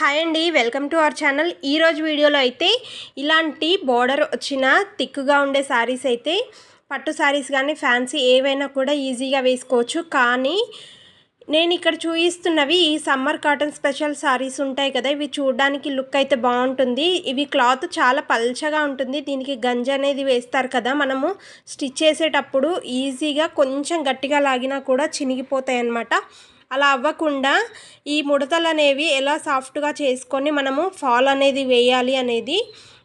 Hi అండి welcome to our channel. ఈరోజు వీడియోలో అయితే ఇలాంటి బోర్డర్ వచ్చిన థిక్గా ఉండే శారీస్ అయితే పట్టు శారీస్ కానీ ఫ్యాన్సీ ఏవైనా కూడా ఈజీగా వేసుకోవచ్చు. కానీ నేను ఇక్కడ చూపిస్తున్నవి ఈ సమ్మర్ కాటన్ స్పెషల్ శారీస్ ఉంటాయి కదా ఇవి చూడడానికి లుక్ అయితే బాగుంటుంది. ఇవి క్లాత్ చాలా పల్చగా ఉంటుంది దీనికి గంజ అనేది వేస్తారు కదా. మనము స్టిచ్ చేసేటప్పుడు ఈజీగా కొంచెం గట్టిగా లాగినా కూడా చినిగిపోతాయి అన్నమాట అలా అవ్వకుండా ఈ ముడతలు అనేవి ఎలా సాఫ్ట్గా చేసుకొని మనము ఫాల్ అనేది వేయాలి అనేది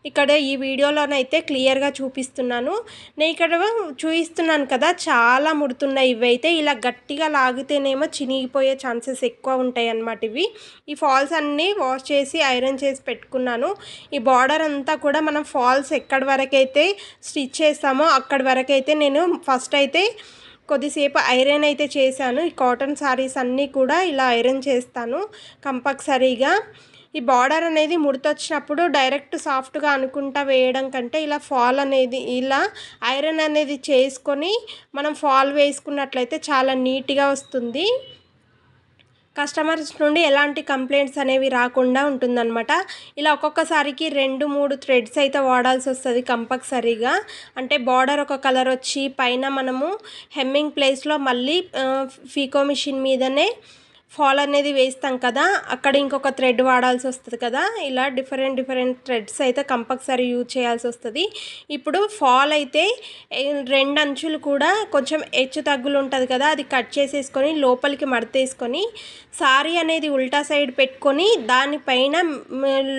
ఇక్కడ ఈ వీడియోలోనైతే క్లియర్గా చూపిస్తున్నాను. నేను ఇక్కడ చూపిస్తున్నాను కదా చాలా ముడుతున్నాయి ఇవైతే. ఇలా గట్టిగా లాగితేనేమో చినిగిపోయే ఛాన్సెస్ ఎక్కువ ఉంటాయి అన్నమాట ఇవి. ఈ ఫాల్స్ అన్నీ వాష్ చేసి ఐరన్ చేసి పెట్టుకున్నాను. ఈ బార్డర్ అంతా కూడా మనం ఫాల్స్ ఎక్కడి వరకైతే స్టిచ్ చేస్తామో అక్కడి వరకైతే నేను ఫస్ట్ అయితే కొద్దిసేపు ఐరన్ అయితే చేశాను. ఈ కాటన్ శారీస్ అన్నీ కూడా ఇలా ఐరన్ చేస్తాను కంపల్సరీగా. ఈ బార్డర్ అనేది ముడతొచ్చినప్పుడు డైరెక్ట్ సాఫ్ట్గా అనుకుంటా వేయడం కంటే ఇలా ఫాల్ అనేది ఇలా ఐరన్ అనేది చేసుకొని మనం ఫాల్ వేసుకున్నట్లయితే చాలా నీట్గా వస్తుంది. కస్టమర్స్ నుండి ఎలాంటి కంప్లైంట్స్ అనేవి రాకుండా ఉంటుందన్నమాట. ఇలా ఒక్కొక్కసారికి రెండు మూడు థ్రెడ్స్ అయితే వాడాల్సి వస్తుంది కంపల్సరీగా. అంటే బార్డర్ ఒక కలర్ వచ్చి పైన మనము హెమ్మింగ్ ప్లేస్లో మళ్ళీ ఫీకో మిషన్ మీదనే ఫాల్ అనేది వేస్తాం కదా అక్కడ ఇంకొక థ్రెడ్ వాడాల్సి వస్తుంది కదా ఇలా డిఫరెంట్ డిఫరెంట్ థ్రెడ్స్ అయితే కంపల్సరీ యూజ్ చేయాల్సి వస్తుంది. ఇప్పుడు ఫాల్ అయితే రెండు అంచులు కూడా కొంచెం హెచ్చు తగ్గులు ఉంటుంది కదా అది కట్ చేసేసుకొని లోపలికి మడతేసుకొని సారీ అనేది ఉల్టా సైడ్ పెట్టుకొని దానిపైన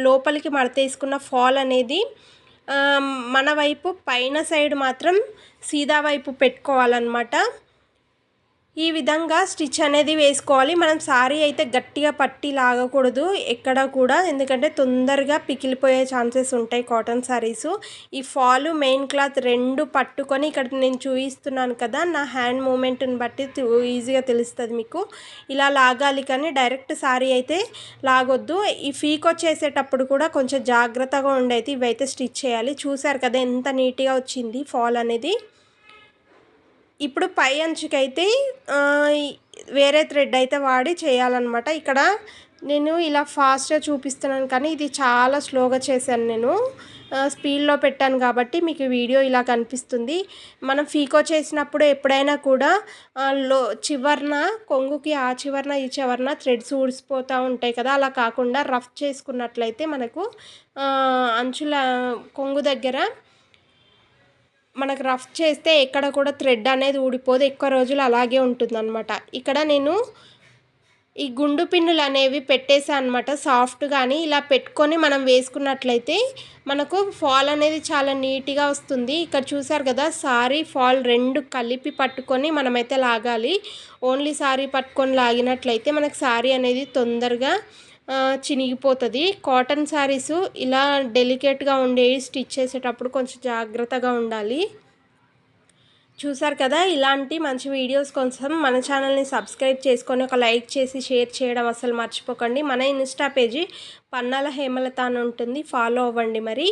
లోపలికి మడతేసుకున్న ఫాల్ అనేది మన వైపు పైన సైడ్ మాత్రం సీదా వైపు పెట్టుకోవాలన్నమాట. ఈ విధంగా స్టిచ్ అనేది వేసుకోవాలి. మనం సారీ అయితే గట్టిగా పట్టి లాగకూడదు. ఎక్కడ కూడా ఎందుకంటే తొందరగా పికిలిపోయే ఛాన్సెస్ ఉంటాయి కాటన్ శారీస్ ఈ ఫాలు మెయిన్ క్లాత్ రెండు పట్టుకొని ఇక్కడ నేను చూపిస్తున్నాను కదా నా హ్యాండ్ మూమెంట్ని బట్టి ఈజీగా తెలుస్తుంది మీకు. ఇలా లాగాలి కానీ డైరెక్ట్ సారీ అయితే లాగొద్దు. ఈ ఫీక్ వచ్చేసేటప్పుడు కూడా కొంచెం జాగ్రత్తగా ఉండైతే ఇవైతే స్టిచ్ చేయాలి. చూసారు కదా ఎంత నీట్గా వచ్చింది ఫాల్ అనేది. ఇప్పుడు పై అంచుకైతే వేరే థ్రెడ్ అయితే వాడి చేయాలన్నమాట. ఇక్కడ నేను ఇలా ఫాస్ట్గా చూపిస్తున్నాను కానీ ఇది చాలా స్లోగా చేశాను నేను. స్పీడ్లో పెట్టాను కాబట్టి మీకు వీడియో ఇలా కనిపిస్తుంది. మనం ఫీకో చేసినప్పుడు ఎప్పుడైనా కూడా లో చివరన కొంగుకి ఆ చివరన ఈ చివరన థ్రెడ్స్ ఊడిసిపోతూ ఉంటాయి కదా. అలా కాకుండా రఫ్ చేసుకున్నట్లయితే మనకు అంచుల కొంగు దగ్గర మనకు రఫ్ చేస్తే ఎక్కడ కూడా థ్రెడ్ అనేది ఊడిపోదు. ఎక్కువ రోజులు అలాగే ఉంటుందన్నమాట. ఇక్కడ నేను ఈ గుండు పిన్నులు అనేవి పెట్టేసా అనమాట సాఫ్ట్ కానీ ఇలా పెట్టుకొని మనం వేసుకున్నట్లయితే మనకు ఫాల్ అనేది చాలా నీట్గా వస్తుంది. ఇక్కడ చూసారు కదా సారీ ఫాల్ రెండు కలిపి పట్టుకొని మనమైతే లాగాలి. ఓన్లీ సారీ పట్టుకొని లాగినట్లయితే మనకు సారీ అనేది తొందరగా చినిగిపోతుంది. కాటన్ శారీస్ ఇలా డెలికేట్గా ఉండేవి స్టిచ్ చేసేటప్పుడు కొంచెం జాగ్రత్తగా ఉండాలి. చూసారు కదా ఇలాంటి మంచి వీడియోస్ కోసం మన ఛానల్ని సబ్స్క్రైబ్ చేసుకొని ఒక లైక్ చేసి షేర్ చేయడం అసలు మర్చిపోకండి. మన ఇన్స్టా పేజీ పన్నాల హేమలత అని ఉంటుంది. ఫాలో అవ్వండి మరి.